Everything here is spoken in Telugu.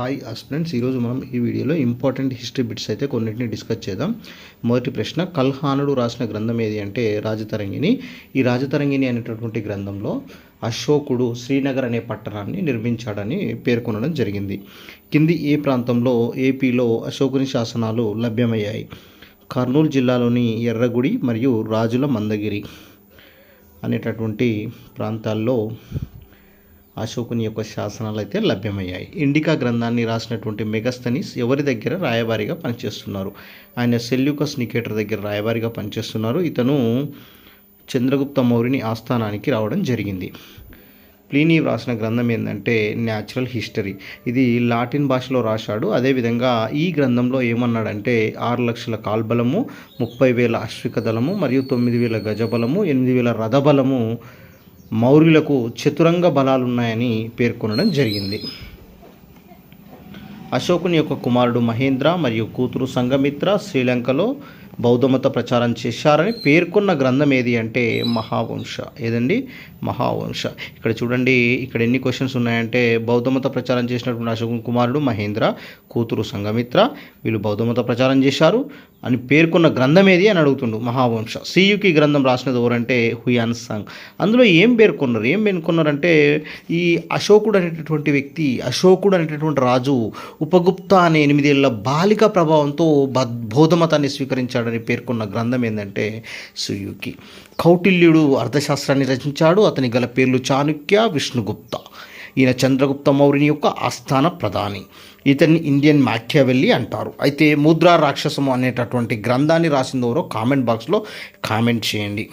హాయ్ స్టూడెంట్స్ ఈరోజు మనం ఈ వీడియోలో ఇంపార్టెంట్ హిస్టరీ బిట్స్ అయితే కొన్నింటిని డిస్కస్ చేద్దాం. మొదటి ప్రశ్న కల్హానుడు రాసిన గ్రంథం ఏది అంటే రాజతరంగిణి. ఈ రాజతరంగిణి అనేటటువంటి గ్రంథంలో అశోకుడు శ్రీనగర్ అనే పట్టణాన్ని నిర్మించాడని పేర్కొనడం జరిగింది. కింది ఏ ప్రాంతంలో ఏపీలో అశోకుని శాసనాలు లభ్యమయ్యాయి? కర్నూలు జిల్లాలోని ఎర్రగుడి మరియు రాజుల మందగిరి అనేటటువంటి ప్రాంతాల్లో అశోకుని యొక్క శాసనాలు అయితే లభ్యమయ్యాయి. ఇండికా గ్రంథాన్ని రాసినటువంటి మెగస్తనీస్ ఎవరి దగ్గర రాయబారిగా పనిచేస్తున్నారు? ఆయన సెల్యూకస్ నికేటర్ దగ్గర రాయబారిగా పనిచేస్తున్నారు. ఇతను చంద్రగుప్త మౌర్యుని ఆస్థానానికి రావడం జరిగింది. ప్లీనీ వ్రాసిన గ్రంథం ఏంటంటే న్యాచురల్ హిస్టరీ. ఇది లాటిన్ భాషలో రాశాడు. అదేవిధంగా ఈ గ్రంథంలో ఏమన్నాడంటే ఆరు లక్షల కాల్బలము ముప్పై వేల అశ్విక దళము మరియు తొమ్మిది వేల గజబలము ఎనిమిది వేల రథబలము మౌర్యులకు చతురంగ బలాలున్నాయని పేర్కొనడం జరిగింది. అశోకుని యొక్క కుమారుడు మహేంద్ర మరియు కూతురు సంగమిత్ర శ్రీలంకలో బౌద్ధమత ప్రచారం చేశారని పేర్కొన్న గ్రంథం ఏది అంటే మహావంశ. ఏదండి? మహావంశ. ఇక్కడ చూడండి ఇక్కడ ఎన్ని క్వశ్చన్స్ ఉన్నాయంటే బౌద్ధమత ప్రచారం చేసినటువంటి అశోక్ కుమారుడు మహేంద్ర కూతురు సంగమిత్ర వీళ్ళు బౌద్ధమత ప్రచారం చేశారు అని పేర్కొన్న గ్రంథం ఏది అని అడుగుతుండు. మహావంశ. సియుకి గ్రంథం రాసినది ఎవరంటే హుయాన్ సంగ్. అందులో ఏం పేర్కొన్నారు? ఏం పేర్కొన్నారంటే ఈ అశోకుడు అనేటటువంటి వ్యక్తి అశోకుడు అనేటటువంటి రాజు ఉపగుప్త అనే ఎనిమిదేళ్ళ బాలిక ప్రభావంతో బద్ బౌద్ధమతాన్ని స్వీకరించాడని పేర్కొన్న గ్రంథం ఏంటంటే సుయుకి. కౌటిల్యుడు అర్థశాస్త్రాన్ని రచించాడు. అతని గల పేర్లు చాణుక్య విష్ణుగుప్త. ఈయన చంద్రగుప్త మౌర్యుని యొక్క ఆస్థాన ప్రధాని. ఇతన్ని ఇండియన్ మాఖ్యావెల్లి అంటారు. అయితే ముద్రా రాక్షసము అనేటటువంటి గ్రంథాన్ని రాసిందెవరో కామెంట్ బాక్స్లో కామెంట్ చేయండి.